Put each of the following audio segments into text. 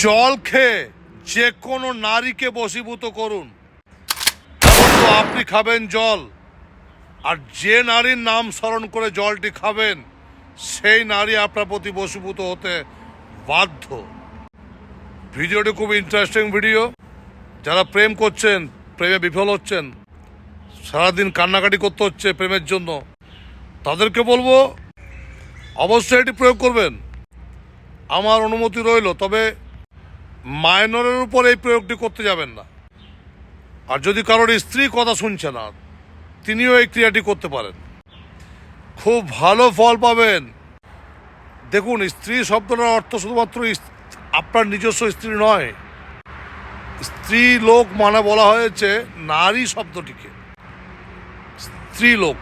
জল খেয়ে যে কোনো নারীকে বশীভূত করুন। তো আপনি খাবেন জল। আর যে নারীর নাম স্মরণ করে জলটি খাবেন, সেই নারী আপনার প্রতি বশীভূত হতে বাধ্য। ভিডিওটি খুব ইন্টারেস্টিং ভিডিও যারা প্রেম করছেন, প্রেমে বিফল হচ্ছেন, সারাদিন কান্নাকাটি করতে হচ্ছে প্রেমের জন্য, তাদেরকে বলব, অবশ্যই এটি প্রয়োগ করবেন। আমার অনুমতি রইল, তবে মাইনরের উপর এই প্রয়োগটি করতে যাবেন না। আর যদি কারোর স্ত্রী কথা শুনছে না, তিনিও এই ক্রিয়াটি করতে পারেন। খুব ভালো ফল পাবেন। দেখুন, স্ত্রী শব্দটার অর্থ শুধুমাত্র আপনার নিজস্ব স্ত্রী নয়। স্ত্রী লোক মানে বলা হয়েছে নারী শব্দটিকে। স্ত্রী লোক।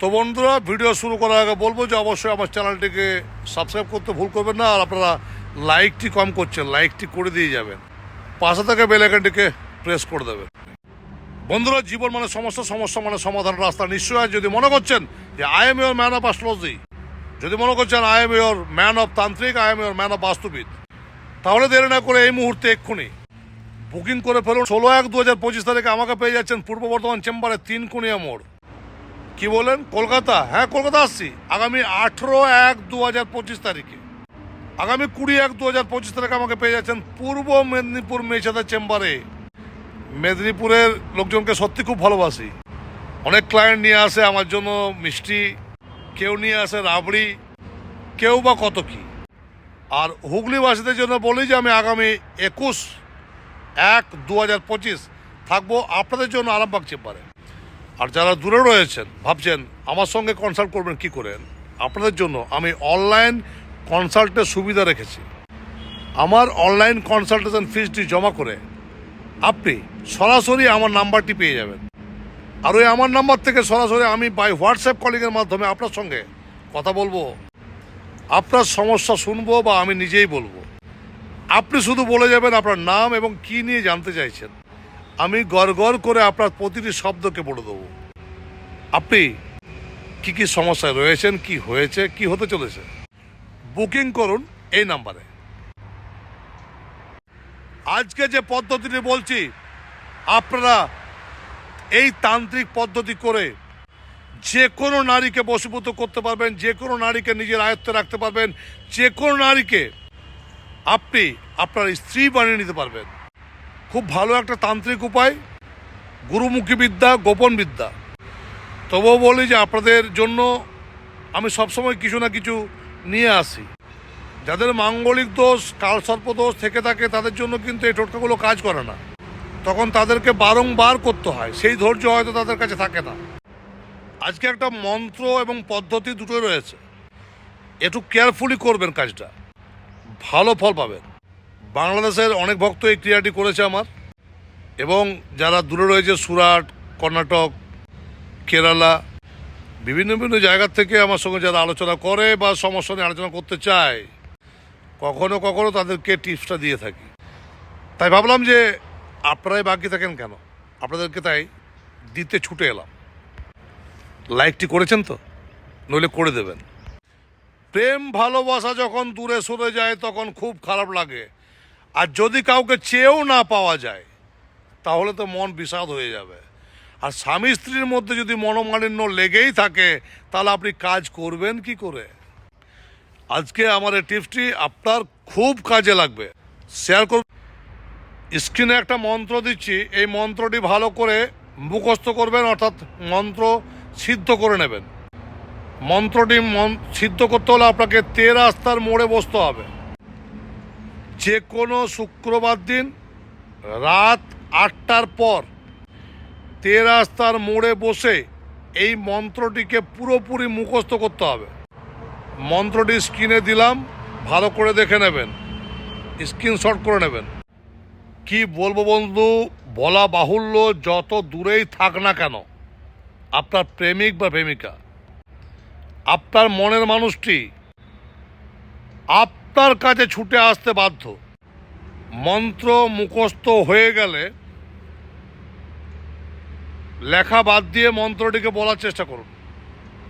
তো বন্ধুরা, ভিডিও শুরু করার আগে বলব যে, অবশ্যই আমার চ্যানেলটিকে সাবস্ক্রাইব করতে ভুল করবেন না। আর আপনারা লাইকটি কম করছেন লাইকটি করে দিয়ে যাবেন পাশে থেকে বেল আইকনটিকে প্রেস করে দেবেন বন্ধুরা, জীবন মানে সমস্যা সমস্যা মানে সমাধান রাস্তা। নিশ্চয় যদি মনে করছেন যে I am your man of astrology যদি মনে করছেন I am your man of tantric I am your man of বাস্তুবিদ তাহলে দেরি না করে এই মুহূর্তে এক্ষুনি বুকিং করে ফেলুন। ষোলো এক দু হাজার পঁচিশ তারিখে আমাকে পেয়ে যাচ্ছেন পূর্ব বর্ধমান চেম্বারে তিন কুনিয়া মোড়। কি বলেন? কলকাতা? হ্যাঁ কলকাতা আসছি। আগামী আঠেরো এক দু হাজার পঁচিশ তারিখে। আগামী কুড়ি এক দু হাজার পঁচিশ তারিখে আমাকে পেয়ে যাচ্ছেন পূর্ব মেদিনীপুর মেছাদা চেম্বারে। মেদিনীপুরের লোকজনকে সত্যি খুব ভালোবাসি। অনেক ক্লায়েন্ট নিয়ে আসে আমার জন্য, মিষ্টি, কেউ নিয়ে আসে রাবড়ি, কেউ বা কত কি। আর হুগলিবাসীদের জন্য বলি যে আমি আগামী একুশ এক দু হাজার পঁচিশ থাকব আপনাদের জন্য আরামবাগ চেম্বারে। আর যারা দূরে রয়েছেন, ভাবছেন আমার সঙ্গে কনসাল্ট করবেন কি করেন আপনাদের জন্য আমি অনলাইন কনসাল্টের সুবিধা রেখেছি। আমার অনলাইন কনসালটেশন ফিজটি জমা করে আপনি সরাসরি আমার নাম্বারটি পেয়ে যাবেন। আর ওই আমার নাম্বার থেকে সরাসরি আমি বাই হোয়াটসঅ্যাপ কলিংয়ের মাধ্যমে আপনার সঙ্গে কথা বলব, আপনার সমস্যা শুনব বা আমি নিজেই বলব। আপনি শুধু বলে যাবেন আপনার নাম এবং কি নিয়ে জানতে চাইছেন। আমি গড় করে আপনার প্রতিটি শব্দকে বলে দেবো। আপনি কি কি সমস্যায় রয়েছেন, কি হয়েছে, কি হতে চলেছে? বুকিং করুন এই নাম্বারে। আজকে যে পদ্ধতিটি বলছি, আপনারা এই তান্ত্রিক পদ্ধতি করে যে কোনো নারীকে বশীভূত করতে পারবেন, যে কোনো নারীকে নিজের আয়ত্তে রাখতে পারবেন, যে কোনো নারীকে আপনি আপনার স্ত্রী বানিয়ে নিতে পারবেন। খুব ভালো একটা তান্ত্রিক উপায়, গুরুমুখী বিদ্যা, গোপন বিদ্যা। তবুও বলি যে আপনাদের জন্য আমি সবসময় কিছু না কিছু নিয়ে আসি। যাদের মাঙ্গলিক দোষ, কালসর্প দোষ থেকে থাকে, তাদের জন্য কিন্তু এই টোটকাগুলো কাজ করে না। তখন তাদেরকে বারংবার করতে হয়। সেই ধৈর্য হয়তো তাদের কাছে থাকে না। আজকে একটা মন্ত্র এবং পদ্ধতি দুটো রয়েছে। একটু কেয়ারফুলি করবেন কাজটা। ভালো ফল পাবেন। বাংলাদেশের অনেক ভক্ত এই ক্রিয়াটি করেছে আমার। এবং যারা দূরে রয়েছে, সুরাট, কর্ণাটক, কেরালা বিভিন্ন বিভিন্ন জায়গার থেকে আমার সঙ্গে যারা আলোচনা করে বা সমস্যা নিয়ে আলোচনা করতে চায়, কখনো কখনো তাদেরকে টিপসটা দিয়ে থাকি। তাই ভাবলাম যে আপনারাই বাকি থাকেন কেন? আপনাদেরকে তাই দিতে ছুটে এলাম। লাইকটি করেছেন তো? নইলে করে দেবেন। প্রেম, ভালোবাসা যখন দূরে সরে যায়, তখন খুব খারাপ লাগে। আর যদি কাউকে চেয়েও না পাওয়া যায়, তাহলে তো মন বিষাদ হয়ে যাবে। আর স্বামী স্ত্রীর মধ্যে যদি মনোমালিন্য লেগেই থাকে, তাহলে আপনি কাজ করবেন কি করে? আজকে আমার এই টিপসটি আপনার খুব কাজে লাগবে। শেয়ার করুন স্ক্রিনে একটা মন্ত্র দিচ্ছি। এই মন্ত্রটি ভালো করে মুখস্থ করবেন, অর্থাৎ মন্ত্র সিদ্ধ করে নেবেন। মন্ত্রটি মন- সিদ্ধ করতে হলে আপনাকে তে রাস্তার মোড়ে বসতে হবে। যে কোনো শুক্রবার দিন রাত আটটার পর তে রাস্তার মোড়ে বসে এই মন্ত্রটিকে পুরোপুরি মুখস্থ করতে হবে। মন্ত্রটি স্ক্রিনে দিলাম, ভালো করে দেখে নেবেন, স্ক্রিনশট করে নেবেন। কি বলব বন্ধু, বলা বাহুল্য, যত দূরেই থাক না কেন, আপনার প্রেমিক বা প্রেমিকা, আপনার মনের মানুষটি আপনার কাছে ছুটে আসতে বাধ্য। মন্ত্র মুখস্থ হয়ে গেলে লেখা বাদ দিয়ে মন্ত্রটিকে বলার চেষ্টা করুন।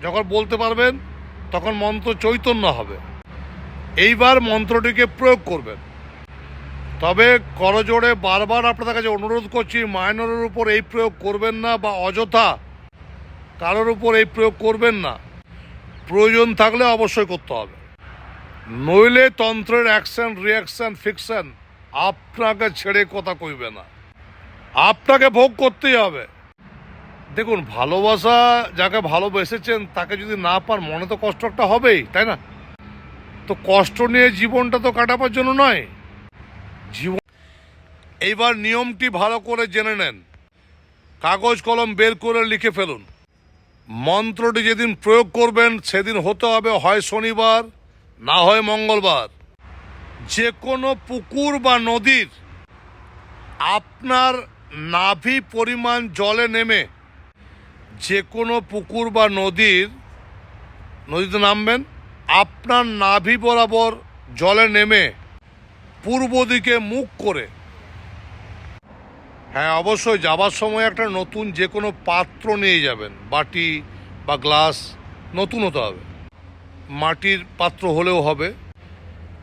যখন বলতে পারবেন, তখন মন্ত্র চৈতন্য হবে। এইবার মন্ত্রটিকে প্রয়োগ করবেন। তবে করজোড়ে বারবার আপনাদের কাছে অনুরোধ করছি, মাইনরের উপর এই প্রয়োগ করবেন না বা অযথা কারোর উপর এই প্রয়োগ করবেন না। প্রয়োজন থাকলে অবশ্যই করতে হবে। নইলে তন্ত্রের অ্যাকশন রিয়াকশন ফিকশন আপনাকে ছেড়ে কথা কইবে না। আপনাকে ভোগ করতেই হবে। দেখুন, ভালোবাসা যাকে ভালোবেসেছেন, তাকে যদি না পান, মনে তো কষ্ট একটা হবেই, তাই না? তো কষ্ট নিয়ে জীবনটা তো কাটাবার জন্য নয়। জীবন এইবার নিয়মটি ভালো করে জেনে নেন। কাগজ কলম বের করে লিখে ফেলুন। মন্ত্রটি যেদিন প্রয়োগ করবেন, সেদিন হতে হবে হয় শনিবার, না হয় মঙ্গলবার। যে কোনো পুকুর বা নদীর আপনার নাভি পরিমাণ জলে নেমে যে কোনো পুকুর বা নদীর, নদীতে নামবেন, আপনার নাভি বরাবর জলে নেমে পূর্ব দিকে মুখ করে। হ্যাঁ অবশ্যই যাবার সময় একটা নতুন যে কোনো পাত্র নিয়ে যাবেন, বাটি বা গ্লাস নতুন হতে হবে। মাটির পাত্র হলেও হবে।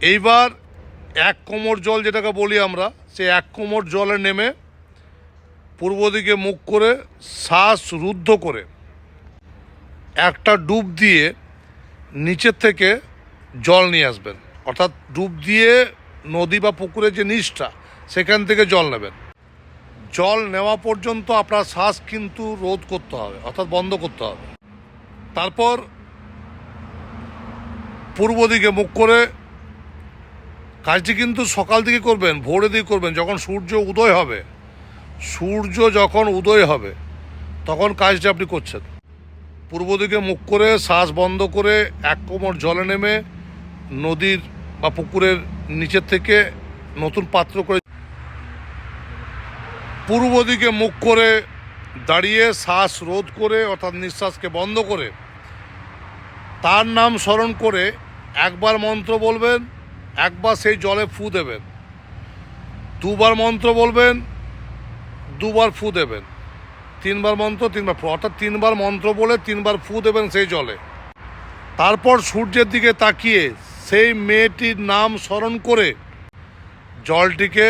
এইবার এক কোমর জল যেটাকে বলি আমরা সে এক কোমর জলে নেমে পূর্ব দিকে মুখ করে শ্বাস রুদ্ধ করে একটা ডুব দিয়ে নিচের থেকে জল নিয়ে আসবেন। অর্থাৎ ডুব দিয়ে নদী বা পুকুরের যে নিচটা, সেখান থেকে জল নেবেন। জল নেওয়া পর্যন্ত আপনার শ্বাস কিন্তু রোধ করতে হবে, অর্থাৎ বন্ধ করতে হবে। তারপর পূর্ব দিকে মুখ করে কাজটি কিন্তু সকাল দিকে করবেন ভোরের দিকে করবেন, যখন সূর্য উদয় হবে। সূর্য যখন উদয় হবে, তখন কাজটি আপনি করছেন। পূর্ব দিকে মুখ করে শ্বাস বন্ধ করে এক কোমর জলে নেমে নদীর বা পুকুরের নিচের থেকে নতুন পাত্র করে পূর্ব দিকে মুখ করে দাঁড়িয়ে শ্বাস রোধ করে, অর্থাৎ নিঃশ্বাসকে বন্ধ করে, তার নাম স্মরণ করে একবার মন্ত্র বলবেন, একবার সেই জলে ফু দেবেন। দুবার মন্ত্র বলবেন দুবার ফু দেবেন। তিনবার মন্ত্র, তিনবার ফু। অর্থাৎ তিনবার মন্ত্র বলে তিনবার ফু দেবেন সেই জলে। তারপর সূর্যের দিকে তাকিয়ে সেই মেয়েটির নাম স্মরণ করে জলটিকে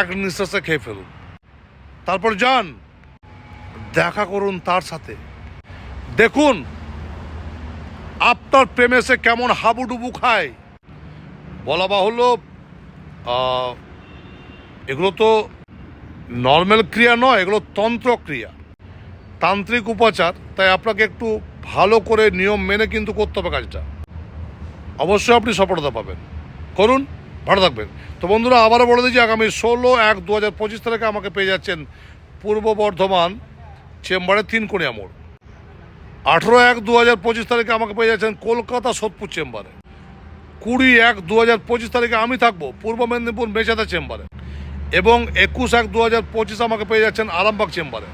এক নিঃশ্বাসে খেয়ে ফেলুন। তারপর যান, দেখা করুন তার সাথে। দেখুন, আপনার প্রেমে সে কেমন হাবুডুবু খায়। বলা বাহুল্য এগুলো তো নর্মাল ক্রিয়া নয়, এগুলো তন্ত্র ক্রিয়া। তান্ত্রিক উপাচার, তাই আপনাকে একটু ভালো করে নিয়ম মেনে কিন্তু করতে হবে কাজটা। অবশ্যই আপনি সফলতা পাবেন। করুন, ভালো থাকবেন। তো বন্ধুরা, আবারও বলে দিচ্ছি, আগামী ষোলো এক দু হাজার পঁচিশ তারিখে আমাকে পেয়ে যাচ্ছেন পূর্ব বর্ধমান চেম্বারে তিন কোণিয়া মোড়। আঠেরো এক দু হাজার পঁচিশ তারিখে আমাকে পেয়ে যাচ্ছেন কলকাতা সোদপুর চেম্বারে। কুড়ি এক দু হাজার পঁচিশ তারিখে আমি থাকব পূর্ব মেদিনীপুর মেচাদা চেম্বারে। এবং একুশ এক দু হাজার পঁচিশ আমাকে পেয়ে যাচ্ছেন আরামবাগ চেম্বারে।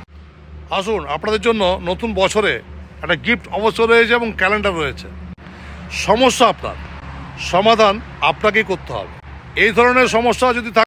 আসুন, আপনাদের জন্য নতুন বছরে একটা গিফট অবশ্য রয়েছে এবং ক্যালেন্ডার রয়েছে। সমস্যা আপনার। সমাধান আপনাকেই করতে হবে। এই ধরনের সমস্যা যদি